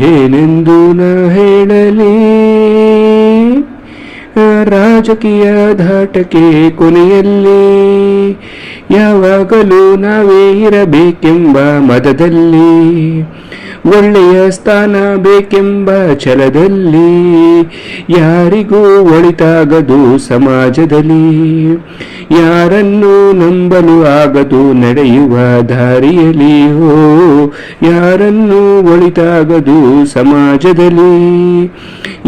ಏನೆಂದು ನ ಹೇಳಲಿ? ರಾಜಕೀಯ ಧಾಟಕ್ಕೆ ಕೊನೆಯಲ್ಲಿ ಯಾವಾಗಲೂ ನಾವೇ ಇರಬೇಕೆಂಬ ಮದದಲ್ಲಿ ಒಳ್ಳೆಯ ಸ್ಥಾನ ಬೇಕೆಂಬ ಛಲದಲ್ಲಿ, ಯಾರಿಗೂ ಒಳಿತಾಗದು ಸಮಾಜದಲ್ಲಿ, ಯಾರನ್ನು ನಂಬಲು ಆಗದು ನಡೆಯುವ ದಾರಿಯಲ್ಲಿ ಓ ಯಾರನ್ನು ಒಳಿತಾಗದು ಸಮಾಜದಲ್ಲಿ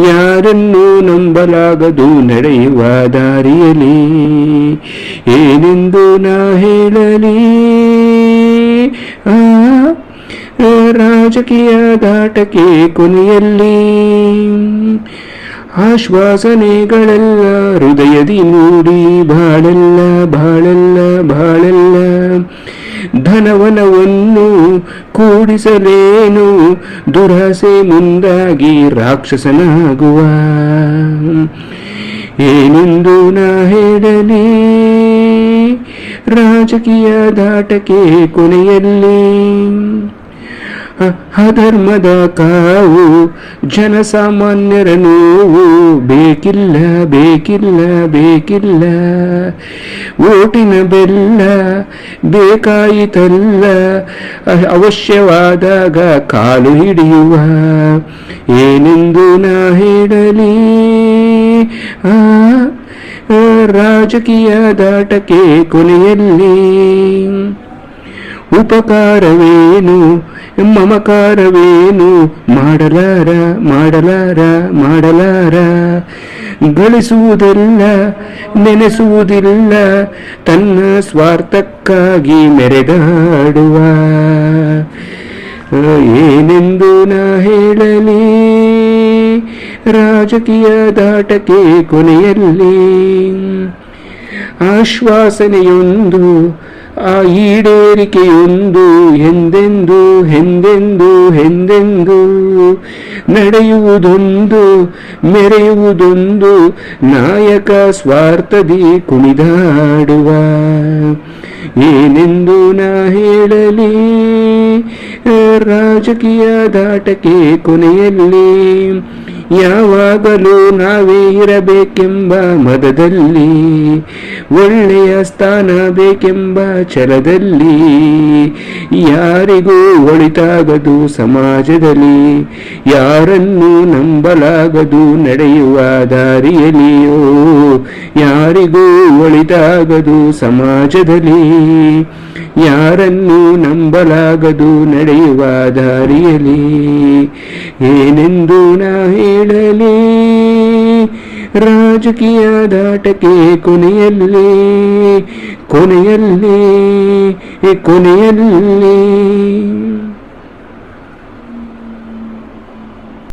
ಯಾರನ್ನು ನಂಬಲಾಗದು ನಡೆಯುವ ದಾರಿಯಲ್ಲಿ ಏನೆಂದು ನಾ ಹೇಳಲಿ? ಆ ರಾಜಕೀಯ ದಾಟಕ್ಕೆ ಕೊನೆಯಲ್ಲಿ ಆಶ್ವಾಸನೆಗಳೆಲ್ಲ, ಹೃದಯದಿ ಮೂಡಿ ಬಾಳೆಲ್ಲ ಬಾಳೆಲ್ಲ ಬಾಳೆಲ್ಲ. ಧನವನವನ್ನು ಕೂಡಿಸಲೇನು? ದುರಾಸೆ ಮುಂದಾಗಿ ರಾಕ್ಷಸನಾಗುವ. ಏನೆಂದು ನಾ ಹೇಳಲಿ? ರಾಜಕೀಯ ದಾಟಕೆ ಕೊನೆಯಲ್ಲಿ ಅಧರ್ಮದ ಕಾವು ಜನಸಾಮಾನ್ಯರ ನೋವು ಬೇಕಿಲ್ಲ ಬೇಕಿಲ್ಲ ಬೇಕಿಲ್ಲ. ಓಟಿನ ಬೆಲ್ಲ ಬೇಕಾಯಿತಲ್ಲ, ಅವಶ್ಯವಾದಾಗ ಕಾಲು ಹಿಡಿಯುವ. ಏನೆಂದು ನಾ ಹೇಳಲಿ? ರಾಜಕೀಯ ದಾಟಕ್ಕೆ ಕೊನೆಯಲ್ಲಿ ಉಪಕಾರವೇನು? ಮಮಕಾರವೇನು? ಮಾಡಲಾರ ಮಾಡಲಾರ ಮಾಡಲಾರ. ಗಳಿಸುವುದಿಲ್ಲ, ನೆನೆಸುವುದಿಲ್ಲ, ತನ್ನ ಸ್ವಾರ್ಥಕ್ಕಾಗಿ ಮೆರೆದಾಡುವ. ಏನೆಂದು ನಾ ಹೇಳಲಿ? ರಾಜಕೀಯ ದಾಟಕ್ಕೆ ಕೊನೆಯಲ್ಲಿ. ಆಶ್ವಾಸನೆಯೊಂದು ಆ ಈಡೇರಿಕೆಯೊಂದು ಎಂದೆಂದು ಎಂದೆಂದು ಎಂದೆಂದು, ನಡೆಯುವುದೊಂದು, ಮೆರೆಯುವುದೊಂದು, ನಾಯಕ ಸ್ವಾರ್ಥದಿ ಕುಣಿದಾಡುವ. ಏನೆಂದು ನಾ ಹೇಳಲಿ? ರಾಜಕೀಯ ದಾಟಕ್ಕೆ ಕೊನೆಯಲ್ಲಿ ಯಾವಾಗಲೂ ನಾವೇ ಇರಬೇಕೆಂಬ ಮದದಲ್ಲಿ, ಒಳ್ಳೆಯ ಸ್ಥಾನ ಬೇಕೆಂಬ ಛಲದಲ್ಲಿ, ಯಾರಿಗೂ ಒಳಿತಾಗದು ಸಮಾಜದಲ್ಲಿ, ಯಾರನ್ನು ನಂಬಲಾಗದು ನಡೆಯುವ ದಾರಿಯಲ್ಲಿಯೋ, ಯಾರಿಗೂ ಒಳಿತಾಗದು ಸಮಾಜದಲ್ಲಿ. ಯಾರನ್ನು ನಂಬಲಾಗದು ನಡೆಯುವ ದಾರಿಯಲಿ ಏನೆಂದು ನಾ ಹೇಳಲಿ? ರಾಜಕೀಯ ದಾಟಕ್ಕೆ ಕೊನೆಯಲ್ಲಿ ಕೊನೆಯಲ್ಲಿ ಕೊನೆಯಲ್ಲಿ.